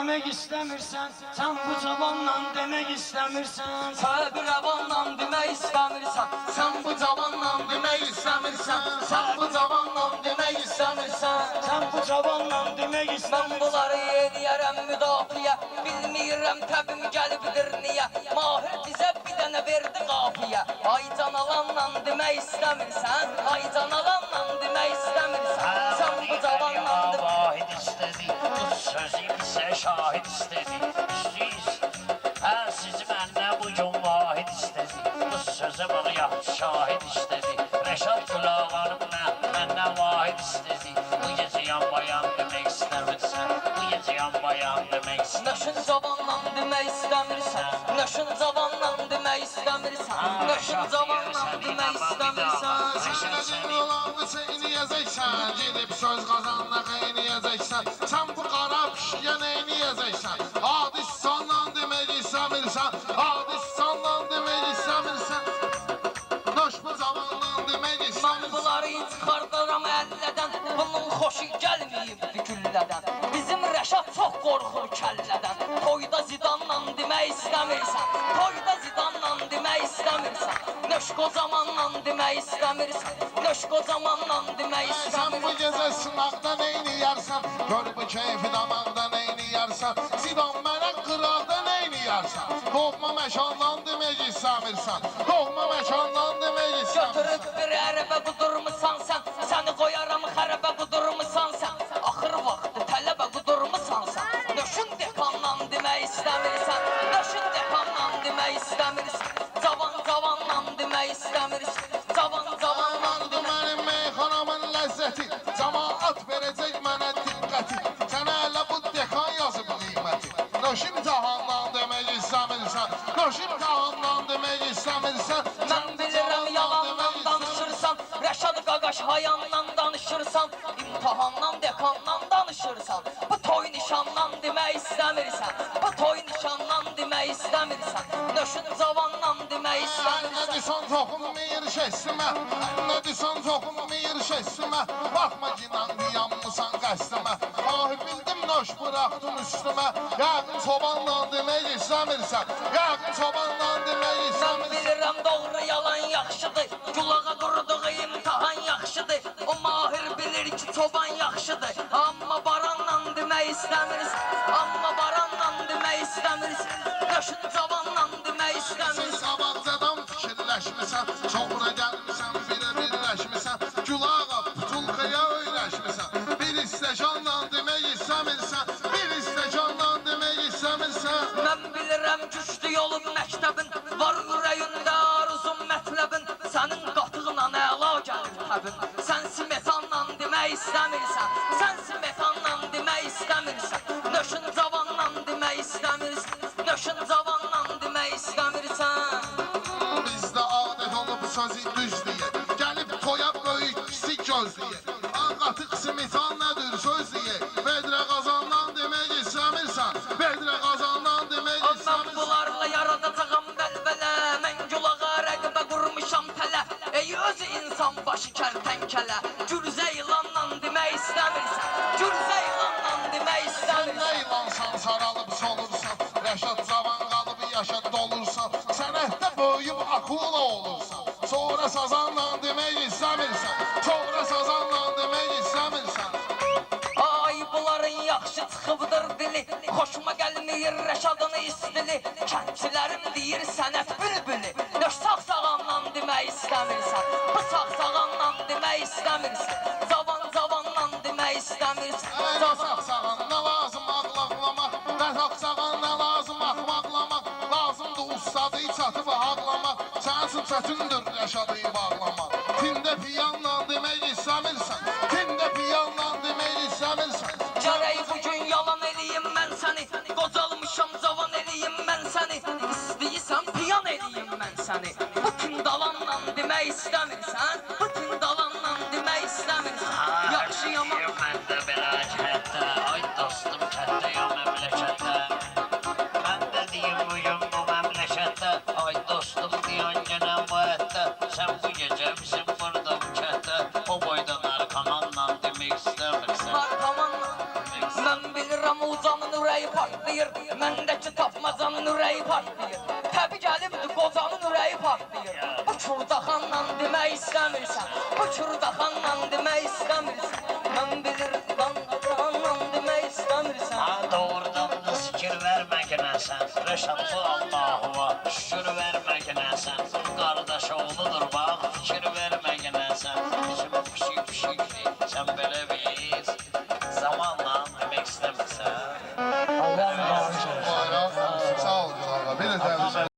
demek istemirsen Sen bu cavanla demek istemirsen Səbi rəvanla demək istəmirsən Sən bu cavanla demək istəmirsən Sən bu cavanla demək istəmirsən Sen bu cavanla demek istemirsen. Bunları eləyərəm müdafiə Bilmirəm təbim gəlibdir niyə Mahir bizə bir dənə verdi qafiyə Ay canalanla demək istəmirsən Ay canalanla demək istəmirsən şahit istedi. İsteyiz Her sizi benden bu gün vahid istedi Bu sözü bana yaptı şahit istedi. Reşat Gülağanımla benden vahid istedi. Bu gece yan bayan demek istemirsen Bu gece yan bayan demek istemirsen Nəşin cavanla demək istəmirsən Nəşin cavanla demək istəmirsən Nəşin cavanla demək istəmirsən Sənə cin olandısa iniyəcəksən Gedib söz qazanlağa iniyəcəksən Sən bu qara pişkiyə neyniyəcəksən Adi sanla demək istəmirsən Adi sanla demək istəmirsən Noş bu zamanla demək Mən istəmirsən bunları Bunun xoşu gəlməyibdi güllədən Bizim Rəşad çox qorxur kəllədən Toyda zidanla demək istəmirsən Toyda zidanla demək istəmirsən Nöş qozamanla demək istəmirsən Nöş qozamanla demək Sən bu istəmirsən gecə sınaqda neyniyərsən Gör bu keyfi damaqda neyniyərsən Zidan mənə qıraqda neyniyərsən Doğma məkandan demək istəmirsən Doğma məkandan demək istəmirsən Götürüb bir ərəbə qudurmusan sən Səni qoyaram xərəbə qudurmusan sən Axır vaxtı tələbə qudurmusan sən Nöşün dekandan demək istəmirsən Nöşün dekandan demək Hayandan danışırsan İmtihandan dekandan danışırsan Bu toy nişandan demək istəmirsən Bu toy nişandan demək istəmirsən Nöşün cavandan demək istəmirsən desən toxunmayır şəssimə Nə desən toxunmayır şəssimə Baxma ki, nanqiyanmısan qəstimə Ah bildim noş bıraxdın üstümə Yəqin çobanla demək istəmirsən Yəqin çobanla demək Mən istəmirsən bilirəm doğru yalan yaxşıdır istəkanla demək istəmirsən Bir istəkanla demək istəmirsən Mən bilirəm güclü yolun məktəbin Var ürəyində arzun mətləbin. Sənin qatığına əla gəlir təbin Sən smetanla demək istəmirsən Sən smetanla demək istəmirsən başı kərtənkələ Gürzə ilanla demək istəmirsən Gürzə ilanla demək Sən istəmirsən nə ilansan saralıb solursan Rəşad cavan qalıb yaşa dolursan Sənətdə böyüyüb akula olursan Sonra sazanla demək istəmirsən Sonra sazanla demək istəmirsən Ay bunların yaxşı çıxıbdır dili Xoşuma gəlmir Rəşadın istili. Kəndçilərim deyir sənət bülbülü istəmirsən? Bu sağ-sağanla demək istəmirsən? Cavan cavanla demək istəmirsən? Sağsağan, nə lazım ağlaqlamaq Nə sağsağan, nə lazım axmaqlamaq Lazımdır ustadı çatıb ağlamaq üçün çətindir Rəşadı bağlamaq Tində piyanla demək istəmirsən. Tində piyanla demək düştü bela cihette Ay dostum kette ya memlekette. Ben dediğim bugün bu memlekette Ay dostum diyen gene bu ette. Sen bu gece bizim burada bu kette O boydan arkamanla demek istemeksen Arkamanla Ben bilirim uzanın yüreği patlıyor Mendeki tapmazanın yüreği patlıyor Təbi gəlibdi qocanın yüreği patlıyor Bu kurdaxanla demək istəmirsən Bu kurdaxanla demək istəmirsən sen Reşat'ı Allah'ıva Şür verme güne sen. Kardeş oğludur bak Şür verme.